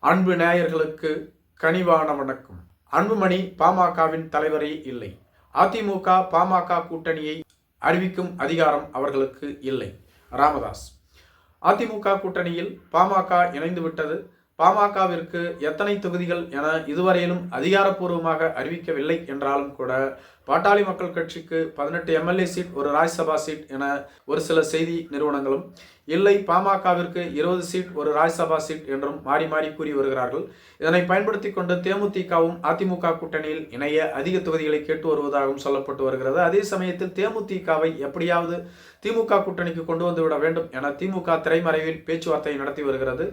அன்பு நேயர்களுக்கு கனிவான வணக்கம். அன்புமணி பாமகவின் தலைவரே இல்லை. அதிமுக பாமக கூட்டணியை அறிவிக்கும் அதிகாரம் அவர்களுக்கு இல்லை. ராமதாஸ். அதிமுக கூட்டணியில் பாமக இணைந்துவிட்டது. பாமகவிற்கு எத்தனை தொகுதிகள் என இதுவரையிலும் அதிகாரப்பூர்வமாக அறிவிக்கவில்லை என்றாலும் கூட பாட்டாளி மக்கள் கட்சிக்கு பதினெட்டு எம்எல்ஏ சீட் ஒரு ராஜ்யசபா சீட் என ஒரு சில செய்தி நிறுவனங்களும் இல்லை பாமகவிற்கு இருபது சீட் ஒரு ராஜ்யசபா சீட் என்றும் மாறி மாறி கூறி வருகிறார்கள். இதனை பயன்படுத்தி கொண்டு தேமுதிகவும் அதிமுக கூட்டணியில் இணைய அதிக தொகுதிகளை கேட்டு வருவதாகவும் சொல்லப்பட்டு வருகிறது. அதே சமயத்தில் தேமுதிகவை எப்படியாவது திமுக கூட்டணிக்கு கொண்டு வந்து விட வேண்டும் என திமுக திரைமறைவில் பேச்சுவார்த்தை நடத்தி வருகிறது.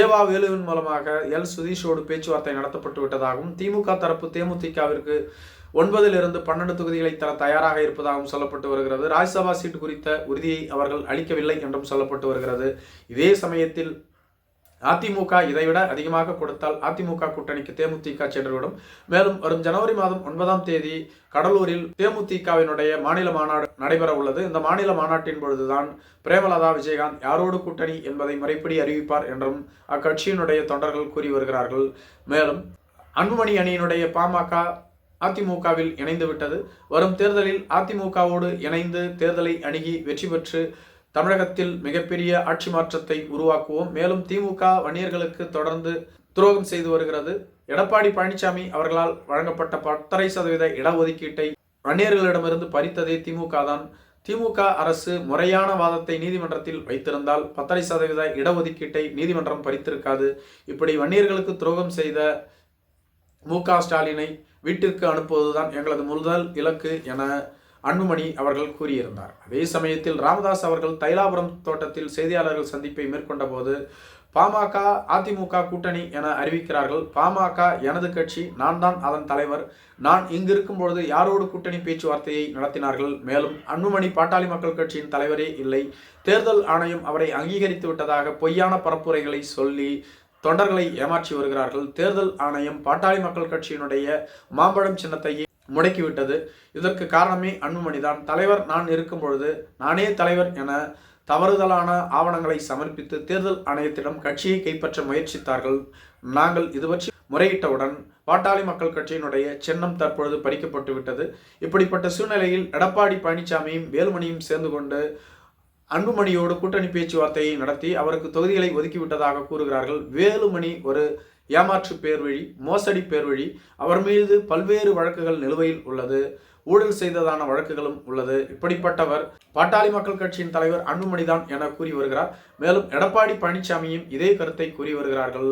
ஏவா வேலுவின் மூலமாக எல் சுதீஷோடு பேச்சுவார்த்தை நடத்தப்பட்டு விட்டதாகவும் திமுக தரப்பு தேமுதிகவிற்கு ஒன்பதிலிருந்து பன்னெண்டு தொகுதிகளை தர தயாராக இருப்பதாகவும் சொல்லப்பட்டு வருகிறது. ராஜ்யசபா சீட்டு குறித்த உறுதியை அவர்கள் அளிக்கவில்லை என்றும் சொல்லப்பட்டு வருகிறது. இதே சமயத்தில் அதிமுக இதைவிட அதிகமாக கொடுத்தால் அதிமுக கூட்டணிக்கு தேமுதிக சென்றுவிடும். மேலும் வரும் ஜனவரி மாதம் ஒன்பதாம் தேதி கடலூரில் தேமுதிகவினுடைய மாநில மாநாடு நடைபெற உள்ளது. இந்த மாநில மாநாட்டின் பொழுதுதான் பிரேமலதா விஜயகாந்த் யாரோடு கூட்டணி என்பதை முறைப்படி அறிவிப்பார் என்றும் அக்கட்சியினுடைய தொண்டர்கள் கூறி வருகிறார்கள். மேலும் அன்புமணி அணியினுடைய பாமக அதிமுகவில் இணைந்து விட்டது வரும் தேர்தலில் அதிமுகவோடு இணைந்து தேர்தலை அணுகி வெற்றி பெற்று தமிழகத்தில் மிகப்பெரிய ஆட்சி மாற்றத்தை உருவாக்குவோம். மேலும் திமுக வன்னியர்களுக்கு தொடர்ந்து துரோகம் செய்து வருகிறது. எடப்பாடி பழனிசாமி அவர்களால் வழங்கப்பட்ட பத்தரை சதவீத இடஒதுக்கீட்டை வன்னியர்களிடமிருந்து பறித்ததே திமுக தான். திமுக அரசு முறையான வாதத்தை நீதிமன்றத்தில் வைத்திருந்தால் பத்தரை சதவீத இடஒதுக்கீட்டை நீதிமன்றம் பறித்திருக்காது. இப்படி வன்னியர்களுக்கு துரோகம் செய்த மு க ஸ்டாலினை வீட்டிற்கு அனுப்புவதுதான் எங்களது முதல் இலக்கு என அன்புமணி அவர்கள் கூறியிருந்தார். அதே சமயத்தில் ராமதாஸ் அவர்கள் தைலாபுரம் தோட்டத்தில் செய்தியாளர்கள் சந்திப்பை மேற்கொண்ட போது பாமக அதிமுக கூட்டணி என அறிவிக்கிறார்கள். பாமக எனது கட்சி நான் தான் அதன் தலைவர். நான் இங்கு இருக்கும் பொழுது யாரோடு கூட்டணி பேச்சுவார்த்தையை நடத்தினார்கள்? மேலும் அன்புமணி பாட்டாளி மக்கள் கட்சியின் தலைவரே இல்லை. தேர்தல் ஆணையம் அவரை அங்கீகரித்து விட்டதாக பொய்யான பரப்புரைகளை சொல்லி தொண்டர்களை ஏமாற்றி வருகிறார்கள். தேர்தல் ஆணையம் பாட்டாளி மக்கள் கட்சியினுடைய மாம்பழம் சின்னத்தையே முடக்கிவிட்டது. இதற்கு காரணமே அன்புமணிதான் தலைவர் நான் இருக்கும் பொழுது நானே தலைவர் என தவறுதலான ஆவணங்களை சமர்ப்பித்து தேர்தல் ஆணையத்திடம் கட்சியை கைப்பற்ற முயற்சித்தார்கள். நாங்கள் இது பற்றி முறையிட்டவுடன் பாட்டாளி மக்கள் கட்சியினுடைய சின்னம் தற்பொழுது பறிக்கப்பட்டு விட்டது இப்படிப்பட்ட சூழ்நிலையில் எடப்பாடி பழனிசாமியும் வேலுமணியும் சேர்ந்து கொண்டு அன்புமணியோடு கூட்டணி பேச்சுவார்த்தையை நடத்தி அவருக்கு தொகுதிகளை ஒதுக்கிவிட்டதாக கூறுகிறார்கள். வேலுமணி ஒரு ஏமாற்று பேர் வழி மோசடி பேர் வழி அவர் மீது பல்வேறு வழக்குகள் நிலுவையில் உள்ளது. ஊழல் செய்ததான வழக்குகளும் உள்ளது. இப்படிப்பட்டவர் பாட்டாளி மக்கள் கட்சியின் தலைவர் அன்புமணிதான் என கூறி வருகிறார். மேலும் எடப்பாடி பழனிசாமியும் இதே கருத்தை கூறி வருகிறார்கள்.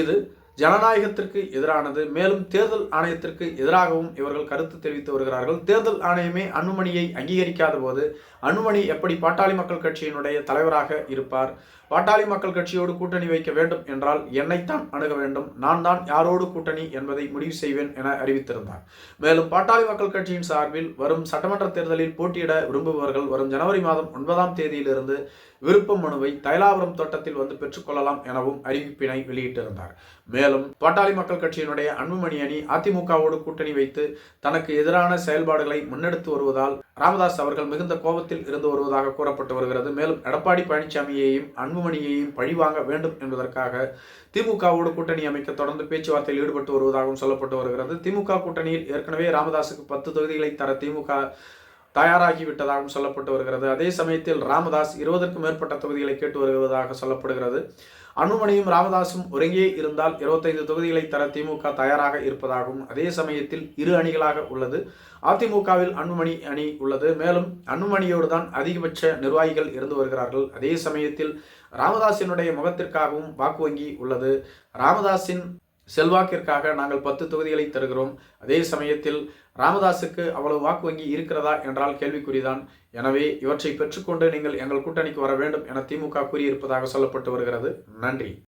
இது ஜனநாயகத்திற்கு எதிரானது மேலும் தேர்தல் ஆணையத்திற்கு எதிராகவும் இவர்கள் கருத்து தெரிவித்து வருகிறார்கள். தேர்தல் ஆணையமே அனுமணியை அங்கீகரிக்காத போது அனுமணி எப்படி பாட்டாளி மக்கள் கட்சியினுடைய தலைவராக இருப்பார்? பாட்டாளி மக்கள் கட்சியோடு கூட்டணி வைக்க வேண்டும் என்றால் என்னைத்தான் அணுக வேண்டும். நான் தான் யாரோடு கூட்டணி என்பதை முடிவு செய்வேன் என அறிவித்திருந்தார். மேலும் பாட்டாளி மக்கள் கட்சியின் சார்பில் வரும் சட்டமன்ற தேர்தலில் போட்டியிட விரும்புபவர்கள் வரும் ஜனவரி மாதம் ஒன்பதாம் தேதியிலிருந்து விருப்ப மனுவை தைலாபுரம் தோட்டத்தில் வந்து பெற்றுக்கொள்ளலாம் எனவும் அறிவிப்பினை வெளியிட்டிருந்தார். மேலும் பாட்டாளி மக்கள் கட்சியினுடைய அன்புமணி அணி அதிமுகவோடு கூட்டணி வைத்து தனக்கு எதிரான செயல்பாடுகளை முன்னெடுத்து வருவதால் ராமதாஸ் அவர்கள் மிகுந்த கோபத்தில் இருந்து வருவதாக கூறப்பட்டு வருகிறது. மேலும் எடப்பாடி பழனிசாமியையும் அன்புமணியையும் பழிவாங்க வேண்டும் என்பதற்காக திமுகவோடு கூட்டணி அமைக்க தொடர்ந்து பேச்சுவார்த்தையில் ஈடுபட்டு வருவதாகவும் சொல்லப்பட்டு வருகிறது. திமுக கூட்டணியில் ஏற்கனவே ராமதாஸுக்கு பத்து தொகுதிகளை தர திமுக தயாராகிவிட்டதாகவும் சொல்லப்பட்டு வருகிறது. அதே சமயத்தில் ராமதாஸ் இருபதற்கும் மேற்பட்ட தொகுதிகளை கேட்டு வருவதாக சொல்லப்படுகிறது. அனுமணியும் ராமதாசும் ஒருங்கே இருந்தால் இருபத்தைந்து தொகுதிகளை தர திமுக தயாராக இருப்பதாகவும் அதே சமயத்தில் இரு அணிகளாக உள்ளது. அதிமுகவில் அன்புமணி அணி உள்ளது. மேலும் அன்புமணியோடு தான் அதிகபட்ச நிர்வாகிகள் இருந்து வருகிறார்கள். அதே சமயத்தில் ராமதாசினுடைய முகத்திற்காகவும் வாக்கு வங்கி உள்ளது. ராமதாஸின் செல்வாக்கிற்காக நாங்கள் பத்து தொகுதிகளை தருகிறோம். அதே சமயத்தில் ராமதாஸுக்கு அவ்வளவு வாக்கு வங்கி இருக்கிறதா என்றால் கேள்விக்குறிதான். எனவே இவற்றை பெற்றுக்கொண்டு நீங்கள் எங்கள் கூட்டணிக்கு வர வேண்டும் என திமுக கூறியிருப்பதாக சொல்லப்பட்டு வருகிறது. நன்றி.